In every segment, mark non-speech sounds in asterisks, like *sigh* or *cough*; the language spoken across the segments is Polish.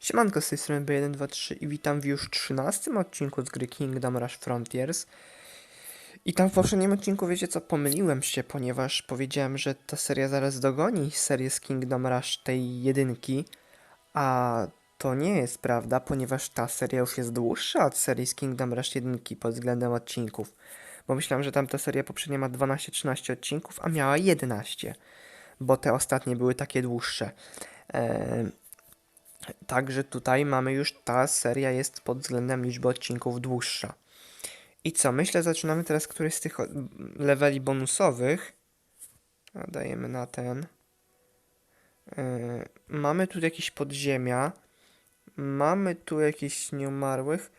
Siemanko, z tej strony B123 i witam w już 13 odcinku z gry Kingdom Rush Frontiers. I tam w poprzednim odcinku, wiecie co, pomyliłem się, ponieważ powiedziałem, że ta seria zaraz dogoni serię z Kingdom Rush tej jedynki, a to nie jest prawda, ponieważ ta seria już jest dłuższa od serii z Kingdom Rush jedynki pod względem odcinków. Bo myślałem, że tamta seria poprzednia ma 12-13 odcinków, a miała 11, bo te ostatnie były takie dłuższe. Eee, Także tutaj mamy już, ta seria jest pod względem liczby odcinków dłuższa. I co, myślę, zaczynamy teraz któryś z tych leveli bonusowych. Dajemy na ten. Yy, mamy tu jakieś podziemia. Mamy tu jakichś nieumarłych.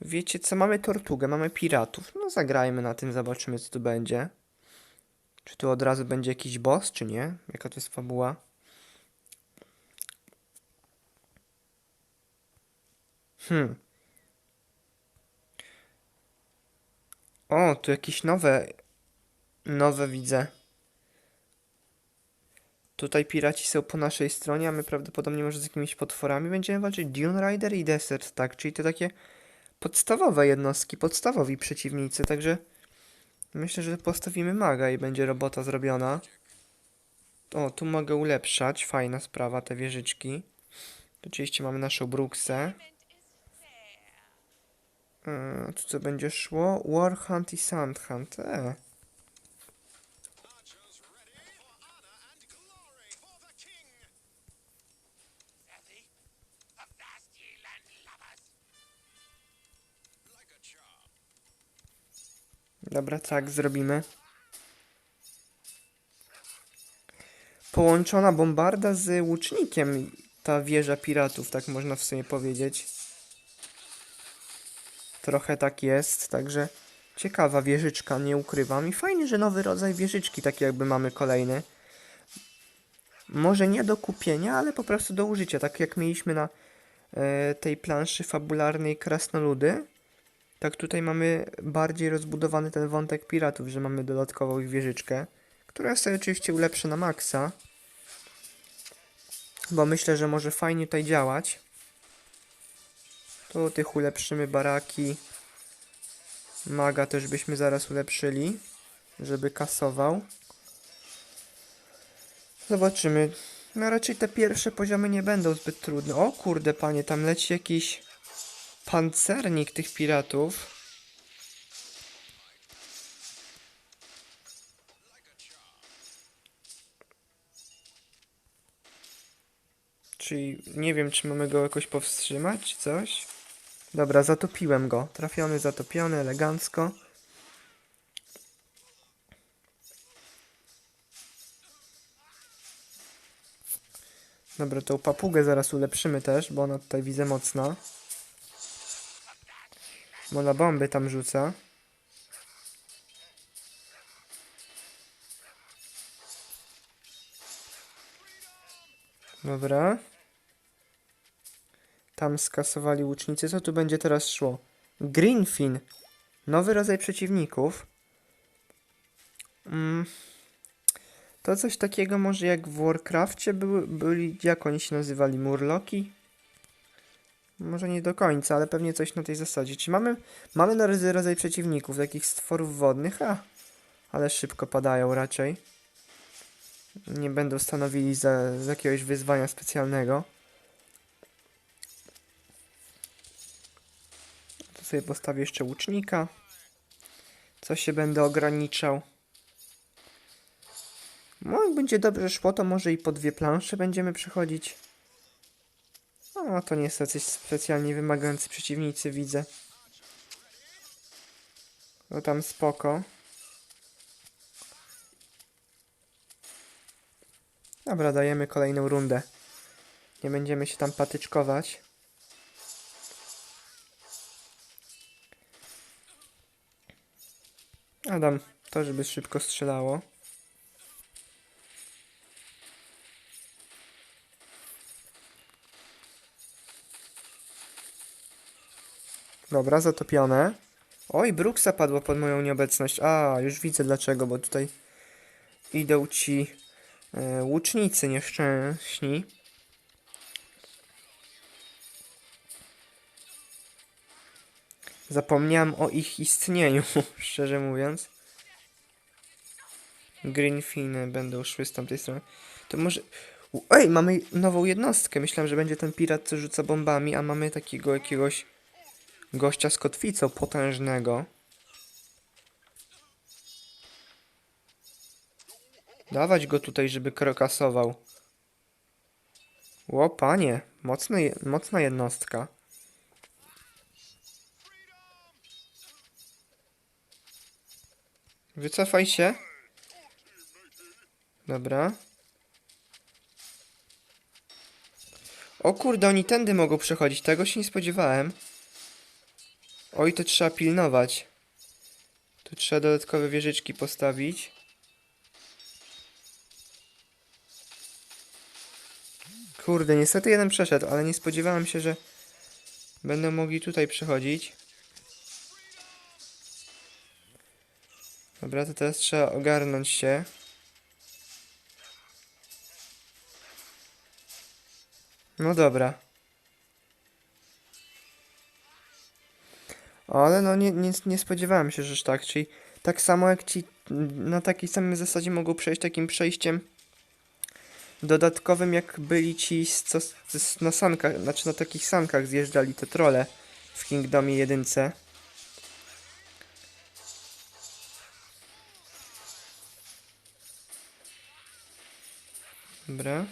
Wiecie co, mamy tortugę, mamy piratów. No zagrajmy na tym, zobaczymy co tu będzie. Czy tu od razu będzie jakiś boss, czy nie? Jaka to jest fabuła? Hmm. O, tu jakieś nowe. Nowe widzę. Tutaj piraci są po naszej stronie, a my prawdopodobnie może z jakimiś potworami będziemy walczyć. Dune Rider i Desert, tak? Czyli to takie podstawowe jednostki, podstawowi przeciwnicy, także myślę, że postawimy maga i będzie robota zrobiona. O, tu mogę ulepszać. Fajna sprawa, te wieżyczki. Oczywiście mamy naszą bruksę. Tu co będzie szło? War Hunt i Sand Hunt. E. Dobra, tak, zrobimy. Połączona bombarda z łucznikiem. Ta wieża piratów, tak można w sumie powiedzieć. Trochę tak jest, także ciekawa wieżyczka, nie ukrywam. I fajnie, że nowy rodzaj wieżyczki, taki jakby mamy kolejny. Może nie do kupienia, ale po prostu do użycia, tak jak mieliśmy na e, tej planszy fabularnej Krasnoludy. Tak tutaj mamy bardziej rozbudowany ten wątek piratów, że mamy dodatkową ich wieżyczkę, która jest oczywiście ulepszy na maksa. Bo myślę, że może fajnie tutaj działać. Tu tych ulepszymy baraki. Maga też byśmy zaraz ulepszyli, żeby kasował. Zobaczymy. No raczej te pierwsze poziomy nie będą zbyt trudne. O kurde panie, tam leci jakiś pancernik tych piratów. Czyli nie wiem, czy mamy go jakoś powstrzymać, czy coś. Dobra, zatopiłem go. Trafiony, zatopiony, elegancko. Dobra, tą papugę zaraz ulepszymy też, bo ona tutaj widzę mocna. Bo na bomby tam rzuca. Dobra. Tam skasowali łucznicy. Co tu będzie teraz szło? Greenfin. Nowy rodzaj przeciwników. Mm. To coś takiego może jak w Warcrafcie były, byli, jak oni się nazywali, Murloki? Może nie do końca, ale pewnie coś na tej zasadzie. Czy mamy, mamy nowy rodzaj przeciwników, takich stworów wodnych? A, ale szybko padają raczej. Nie będą stanowili za jakiegoś wyzwania specjalnego. Sobie postawię jeszcze łucznika. Co się będę ograniczał. No, jak będzie dobrze szło, to może i po dwie plansze będziemy przechodzić. No, to nie coś specjalnie wymagający przeciwnicy, widzę. No tam spoko. Dobra, dajemy kolejną rundę. Nie będziemy się tam patyczkować. Adam, to żeby szybko strzelało. Dobra, zatopione. Oj, Brooksa padła pod moją nieobecność. A, już widzę dlaczego, bo tutaj idą ci e, łucznicy nieszczęśni. Zapomniałem o ich istnieniu, *laughs* szczerze mówiąc. Greenfiny będą szły z tamtej strony. To może... Ej, mamy nową jednostkę. Myślałem, że będzie ten pirat, co rzuca bombami, a mamy takiego jakiegoś gościa z kotwicą potężnego. Dawać go tutaj, żeby krokasował. Ło, panie, mocna, je- mocna jednostka. Wycofaj się. Dobra. O kurde, oni tędy mogą przechodzić. Tego się nie spodziewałem. Oj, to trzeba pilnować. Tu trzeba dodatkowe wieżyczki postawić. Kurde, niestety jeden przeszedł, ale nie spodziewałem się, że będą mogli tutaj przechodzić. Dobra, to teraz trzeba ogarnąć się. No dobra. Ale no nie, nie, nie spodziewałem się, że tak, czyli tak samo jak ci na takiej samej zasadzie mogą przejść takim przejściem dodatkowym jak byli ci co na sankach, znaczy na takich sankach zjeżdżali te trole w Kingdomie jedynce. Dobra.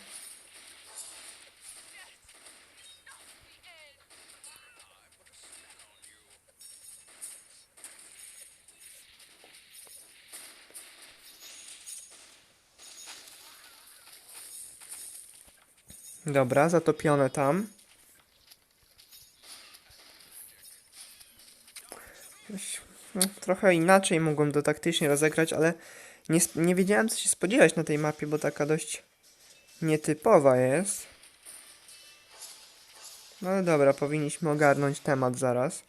Dobra, zatopione tam. No, trochę inaczej mogłem to taktycznie rozegrać, ale nie, nie wiedziałem co się spodziewać na tej mapie, bo taka dość nietypowa jest. No dobra, powinniśmy ogarnąć temat zaraz.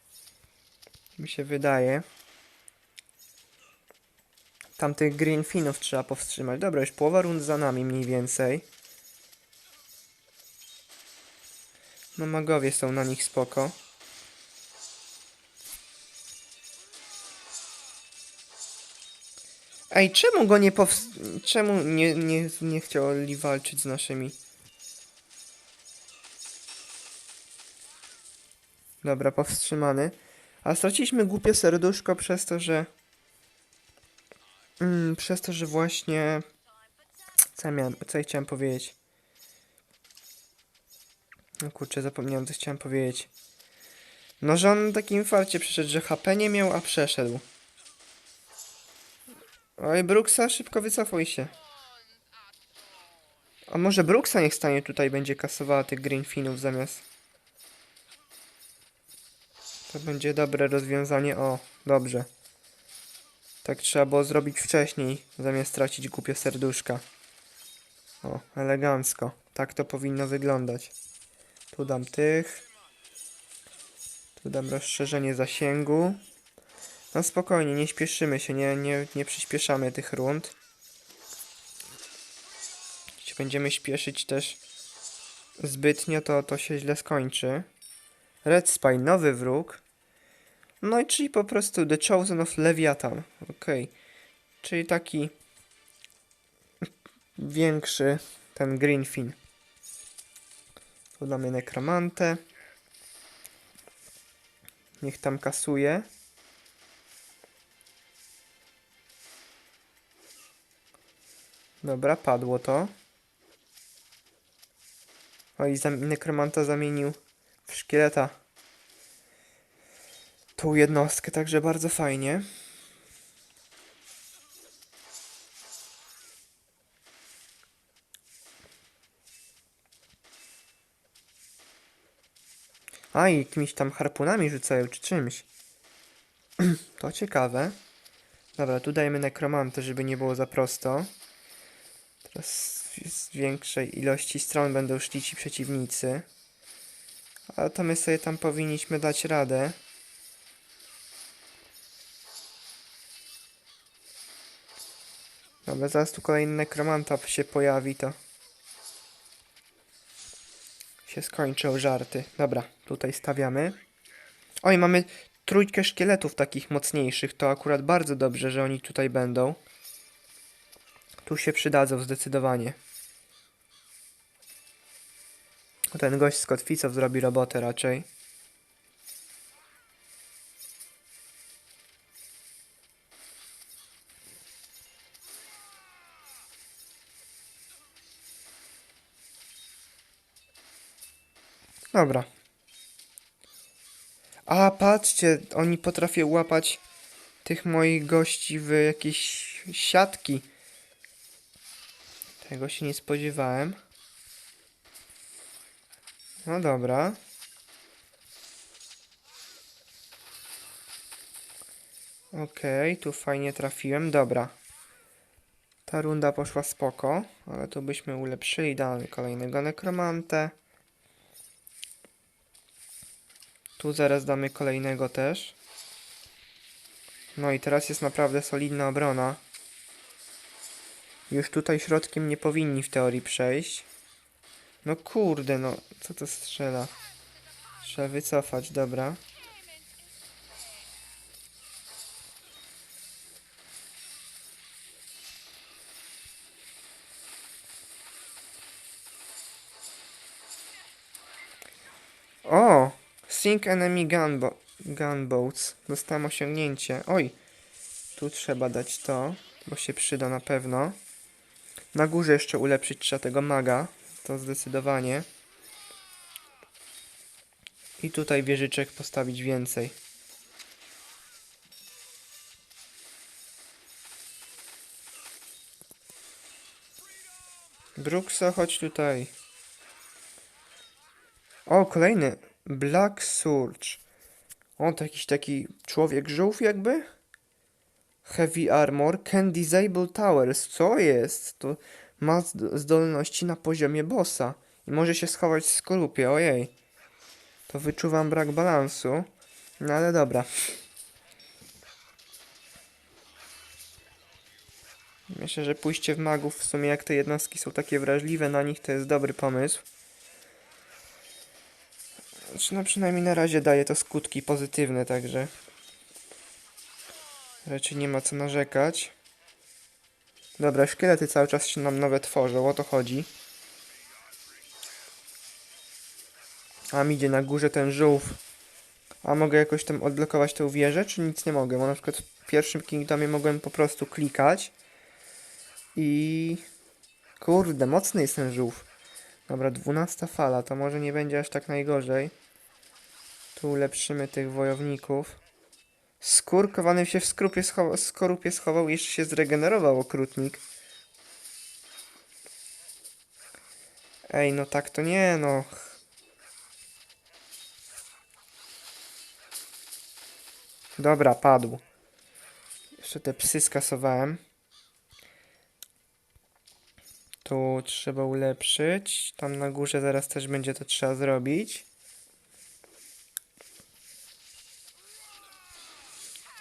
Mi się wydaje. Tamtych greenfinów trzeba powstrzymać. Dobra, już połowa rund za nami mniej więcej. No magowie są na nich spoko. Ej, czemu go nie powst... Czemu nie, nie, nie chcieli walczyć z naszymi? Dobra, powstrzymany. A straciliśmy głupie serduszko przez to, że... Mm, przez to, że właśnie... Co ja, miałem, co ja chciałem powiedzieć? No kurczę, zapomniałem, co chciałem powiedzieć. No, że on takim farcie przeszedł, że HP nie miał, a przeszedł. Oj, Brooksa, szybko wycofuj się. A może Brooksa niech stanie tutaj, będzie kasowała tych Greenfinów zamiast... To będzie dobre rozwiązanie. O, dobrze. Tak trzeba było zrobić wcześniej, zamiast tracić głupie serduszka. O, elegancko. Tak to powinno wyglądać. Tu dam tych. Tu dam rozszerzenie zasięgu. No spokojnie, nie śpieszymy się, nie, nie, nie przyspieszamy tych rund. Jeśli będziemy śpieszyć też zbytnio, to to się źle skończy. Red Spy, nowy wróg. No i czyli po prostu The Chosen of Leviathan. Okej. Czyli taki większy ten Greenfin. Tu damy nekromantę. Niech tam kasuje. Dobra, padło to. O i zam- nekromanta zamienił w szkieleta tą jednostkę, także bardzo fajnie. A i jakimiś tam harpunami rzucają, czy czymś. *clears throat* to ciekawe. Dobra, tu dajemy nekromantę, żeby nie było za prosto. Teraz z większej ilości stron będą szli ci przeciwnicy. Ale to my sobie tam powinniśmy dać radę. Dobra, zaraz tu kolejny nekromanta się pojawi, to się skończą żarty. Dobra, tutaj stawiamy. Oj, mamy trójkę szkieletów takich mocniejszych. To akurat bardzo dobrze, że oni tutaj będą. Tu się przydadzą zdecydowanie. Ten gość z kotwicą zrobi robotę raczej. Dobra. A, patrzcie, oni potrafią łapać tych moich gości w jakieś siatki. Tego się nie spodziewałem. No dobra. Okej, tu fajnie trafiłem. Dobra. Ta runda poszła spoko, ale tu byśmy ulepszyli. Damy kolejnego nekromantę. Tu zaraz damy kolejnego też. No i teraz jest naprawdę solidna obrona. Już tutaj środkiem nie powinni w teorii przejść. No kurde, no co to strzela? Trzeba wycofać, dobra. O! Sink enemy gunbo gunboats. Dostałem osiągnięcie. Oj! Tu trzeba dać to, bo się przyda na pewno. Na górze jeszcze ulepszyć trzeba tego maga. To zdecydowanie. I tutaj wieżyczek postawić więcej. Brooksa, chodź tutaj. O, kolejny. Black Surge. O, to jakiś taki człowiek żółw jakby? Heavy Armor can disable towers. Co jest? To ma zd- zdolności na poziomie bossa. I może się schować w skorupie. Ojej. To wyczuwam brak balansu. No ale dobra. Myślę, że pójście w magów w sumie jak te jednostki są takie wrażliwe na nich, to jest dobry pomysł. Znaczy, no przynajmniej na razie daje to skutki pozytywne, także raczej nie ma co narzekać. Dobra, szkielety cały czas się nam nowe tworzą, o to chodzi. A mi idzie na górze ten żółw. A mogę jakoś tam odblokować tę wieżę, czy nic nie mogę? Bo na przykład w pierwszym Kingdomie mogłem po prostu klikać i... Kurde, mocny jest ten żółw. Dobra, dwunasta fala, to może nie będzie aż tak najgorzej. Tu ulepszymy tych wojowników. Skurkowany się w skorupie schował, skorupie schował jeszcze się zregenerował okrutnik. Ej, no tak to nie, no. Dobra, padł. Jeszcze te psy skasowałem. Tu trzeba ulepszyć. Tam na górze zaraz też będzie to trzeba zrobić.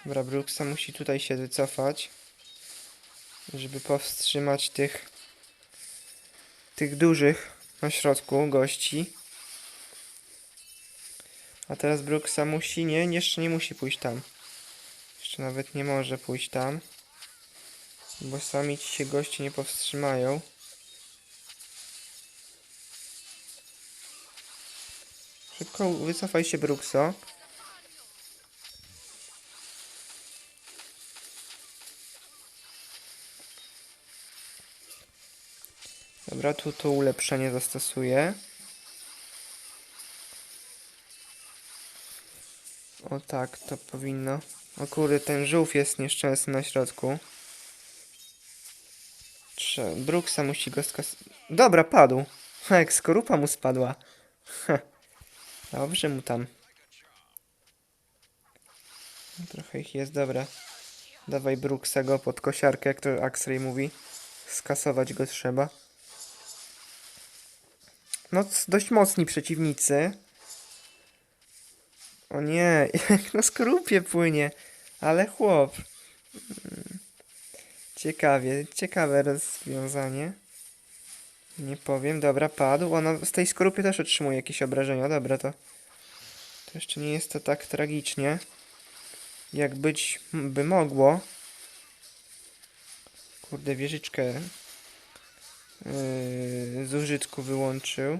Dobra, Brooksa musi tutaj się wycofać, żeby powstrzymać tych tych dużych na środku gości. A teraz Brooksa musi, nie, jeszcze nie musi pójść tam. Jeszcze nawet nie może pójść tam. Bo sami ci się goście nie powstrzymają. Szybko wycofaj się, Brookso. Dobra, tu to ulepszenie zastosuję. O tak, to powinno. O kurde, ten żółw jest nieszczęsny na środku. Trze Brooksa musi go skas... Dobra, padł. *laughs* Jak skorupa mu spadła. Heh. *laughs* Dobrze mu tam. Trochę ich jest, dobra. Dawaj Brooksa go pod kosiarkę, jak to Axray mówi. Skasować go trzeba. No, dość mocni przeciwnicy. O nie, *laughs* jak na skorupie płynie. Ale chłop. Mm. Ciekawie, ciekawe rozwiązanie. Nie powiem, dobra, padł. Ona z tej skorupy też otrzymuje jakieś obrażenia. Dobra, to, to jeszcze nie jest to tak tragicznie. jak być by mogło. Kurde, wieżyczkę z użytku wyłączył.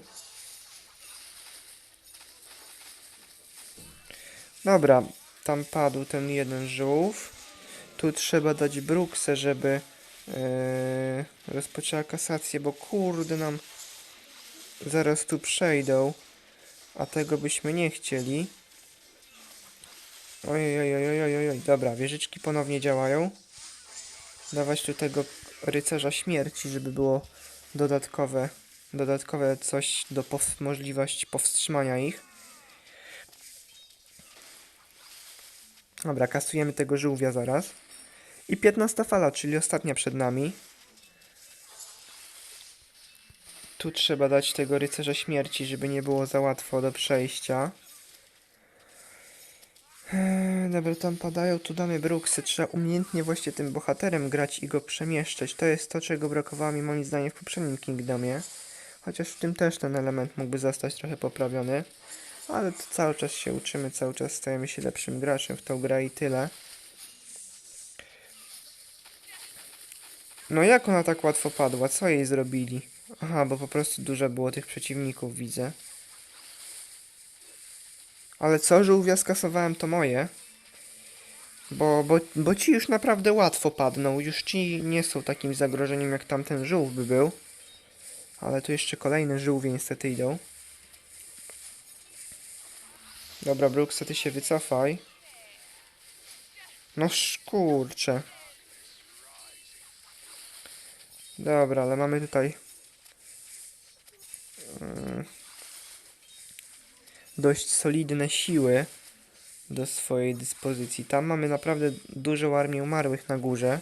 Dobra, tam padł ten jeden żółw. Tu trzeba dać bruksę, żeby yy, rozpoczęła kasację, bo kurde nam zaraz tu przejdą, a tego byśmy nie chcieli. Ojej, ojej, ojej, ojej, oj, dobra, wieżyczki ponownie działają. Dawać tu tego rycerza śmierci, żeby było dodatkowe, dodatkowe coś do pow- możliwości powstrzymania ich. Dobra, kasujemy tego żółwia zaraz. I 15 fala, czyli ostatnia przed nami. Tu trzeba dać tego rycerza śmierci, żeby nie było za łatwo do przejścia. Eee, Dobra, tam padają, tu damy bruksy. Trzeba umiejętnie właśnie tym bohaterem grać i go przemieszczać. To jest to, czego brakowało mi moim zdaniem w poprzednim Kingdomie. Chociaż w tym też ten element mógłby zostać trochę poprawiony. Ale to cały czas się uczymy, cały czas stajemy się lepszym graczem w tą grę i tyle. No jak ona tak łatwo padła? Co jej zrobili? Aha, bo po prostu dużo było tych przeciwników, widzę. Ale co, żółwia skasowałem, to moje. Bo, bo, bo ci już naprawdę łatwo padną. Już ci nie są takim zagrożeniem, jak tamten żółw by był. Ale tu jeszcze kolejne żółwie niestety idą. Dobra, Brooks, ty się wycofaj. No szkurcze. Dobra, ale mamy tutaj dość solidne siły do swojej dyspozycji. Tam mamy naprawdę dużą armię umarłych na górze.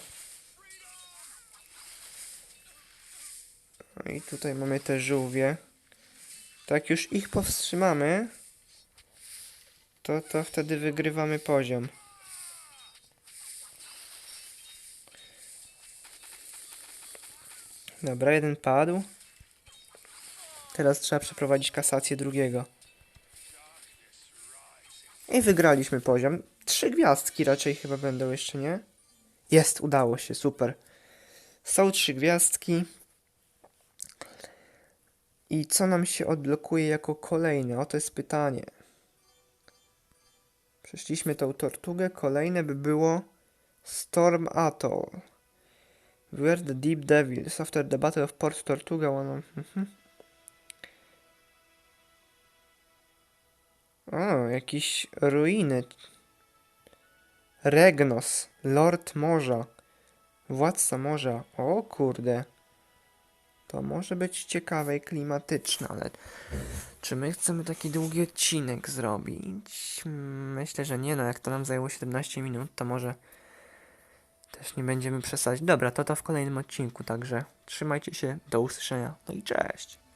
No i tutaj mamy te żółwie. Tak już ich powstrzymamy, to, to wtedy wygrywamy poziom. Dobra, jeden padł. Teraz trzeba przeprowadzić kasację drugiego. I wygraliśmy poziom. Trzy gwiazdki raczej chyba będą jeszcze, nie? Jest, udało się, super. Są trzy gwiazdki. I co nam się odblokuje jako kolejne? Oto jest pytanie. Przeszliśmy tą tortugę. Kolejne by było Storm Atoll. Where the Deep Devils after the Battle of Port Tortuga one... O, jakieś ruiny. Regnos, Lord Morza, Władca Morza. O kurde. To może być ciekawe i klimatyczne, ale czy my chcemy taki długi odcinek zrobić? Myślę, że nie, no jak to nam zajęło 17 minut, to może też nie będziemy przesadzić. Dobra, to to w kolejnym odcinku, także trzymajcie się, do usłyszenia, no i cześć!